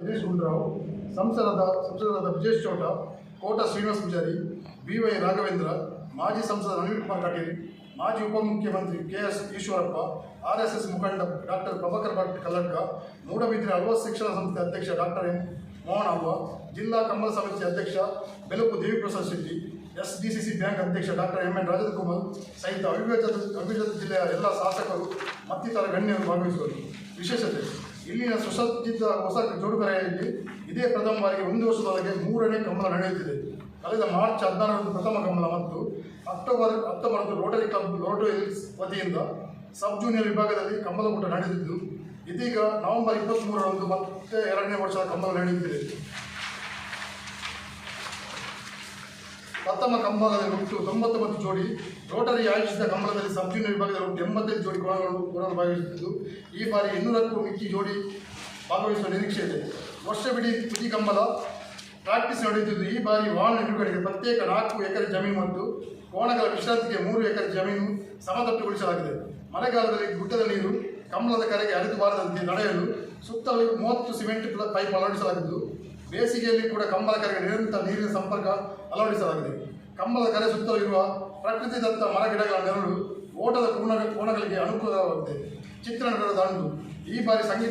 ಸತೀಶ್ ಗುಂಡ್ರಾವ್ ಸಂಸದರಾದ ಸಂಸದರಾದ Brijesh Chowta, Kota Srinivas Poojary, B Y Raghavendra, ಮಾಜಿ ಸಂಸದ ಅನಿಲ್ ಕುಮಾರ್ ಮಾಜಿ ಉಪಮುಖ್ಯಮಂತ್ರಿ K S Eshwarappa, R S S ಮುಖಂಡ ಡಾಕ್ಟರ್ ಪ್ರಭಾಕರ್ ಭಟ್ ಕಲ್ಲಡ್ಕ, ಮೂಡಬಿದ್ರೆ ಅಲ್ವಾಸ್ ಶಿಕ್ಷಣ ಸಂಸ್ಥೆ ಅಧ್ಯಕ್ಷ ಡಾಕ್ಟರ್ ಎಂ ಮೋಹನವ್ವ ಜಿಲ್ಲಾ ಕಮಲ ಸಮಿತಿ ಅಧ್ಯಕ್ಷ Belupu Deviprasad Shetty, S D C C bank ಅಧ್ಯಕ್ಷ ಡಾಕ್ಟರ್ ಎಂ ಎನ್ ರಾಜೇಂದ್ರ ಸಹಿತ ಅವಿಭಜಿತ ಅವಿಭಜಿತ ಜಿಲ್ಲೆಯ ಎಲ್ಲ ಶಾಸಕರು ಮತ್ತಿತರ ಗಣ್ಯರು ಭಾಗವಹಿಸುವರು. ವಿಶೇಷತೆ ಇಲ್ಲಿನ ಸುಸಜ್ಜಿತ ಹೊಸ ಜೋಡುಕರೆಯಲ್ಲಿ ಇದೇ ಪ್ರಥಮ ಬಾರಿಗೆ ಒಂದು ವರ್ಷದೊಳಗೆ ಮೂರನೇ ಕಮಲ ನಡೆಯುತ್ತಿದೆ. ಕಳೆದ ಮಾರ್ಚ್ ಹದಿನಾರರಂದು ಪ್ರಥಮ ಕಮಲ ಮತ್ತು ಅಕ್ಟೋಬರ್ ಹತ್ತೊಂಬತ್ತು ರೋಟರಿ ಕ್ಲಬ್, ರೋಟರಿ ವತಿಯಿಂದ ಸಬ್ ಜೂನಿಯರ್ ವಿಭಾಗದಲ್ಲಿ ಕಮಲಕೂಟ ನಡೆದಿದ್ದು, ಇದೀಗ ನವೆಂಬರ್ ಇಪ್ಪತ್ತ್ಮೂರರಂದು ಮತ್ತೆ ಎರಡನೇ ವರ್ಷದ ಕಮಲ ನಡೆಯುತ್ತಿದೆ. ಪ್ರಥಮ ಕಂಬಗಳ ಒಟ್ಟು ತೊಂಬತ್ತೊಂಬತ್ತು ಜೋಡಿ ರೋಟರಿ ಆಯೋಜಿಸಿದ ಕಂಬಳದಲ್ಲಿ ಸಂಪೂರ್ಣ ಜೂನಿಯರ್ ವಿಭಾಗದಲ್ಲಿ ಎಂಬತ್ತೈದು ಜೋಡಿ ಕೋಣಗಳು ಕೋಣಗಳು ಭಾಗವಹಿಸುತ್ತಿದ್ದು ಈ ಬಾರಿ ಇನ್ನೂರಕ್ಕೂ ಮಿಕ್ಕಿ ಜೋಡಿ ಭಾಗವಹಿಸುವ ನಿರೀಕ್ಷೆ ಇದೆ. ವರ್ಷವಿಡೀ ತುದಿ ಕಂಬಳ ಪ್ರಾಕ್ಟೀಸ್ ನಡೆಯುತ್ತಿದ್ದು. ಈ ಬಾರಿ ವಾಹನ ನಿಲುಗಡೆಗೆ ಪ್ರತ್ಯೇಕ ನಾಲ್ಕು ಎಕರೆ ಜಮೀನು ಮತ್ತು ಕೋಣಗಳ ವಿಶ್ರಾಂತಿಗೆ ಮೂರು ಎಕರೆ ಜಮೀನು ಸಮತಟ್ಟುಗೊಳಿಸಲಾಗಿದೆ ಮಳೆಗಾಲದಲ್ಲಿ ಗುಡ್ಡದ ನೀರು ಕಂಬಳದ ಕರೆಗೆ ಹರಿದು ಬಾರದಂತೆ ನಡೆಯಲು ಸುತ್ತಲೂ ಮೂವತ್ತು ಸಿಮೆಂಟ್ ಪೈಪ್ ಅಳವಡಿಸಲಾಗಿದ್ದು ಬೇಸಿಗೆಯಲ್ಲಿ ಕೂಡ ಕಂಬದ ಕರೆಗೆ ನಿರಂತರ ನೀರಿನ ಸಂಪರ್ಕ ಅಳವಡಿಸಲಾಗಿದೆ. ಕಂಬದ ಕರೆ ಸುತ್ತಲೂ ಇರುವ ಪ್ರಕೃತಿದತ್ತ ಮರ ಗಿಡಗಳ ನೆರಳು ಓಟದ ಕೋಣ ಕೋಣಗಳಿಗೆ ಅನುಕೂಲವಾಗಿದೆ ಚಿತ್ರನಗರದ ದಂಡು. ಈ ಬಾರಿ ಸಂಗೀತ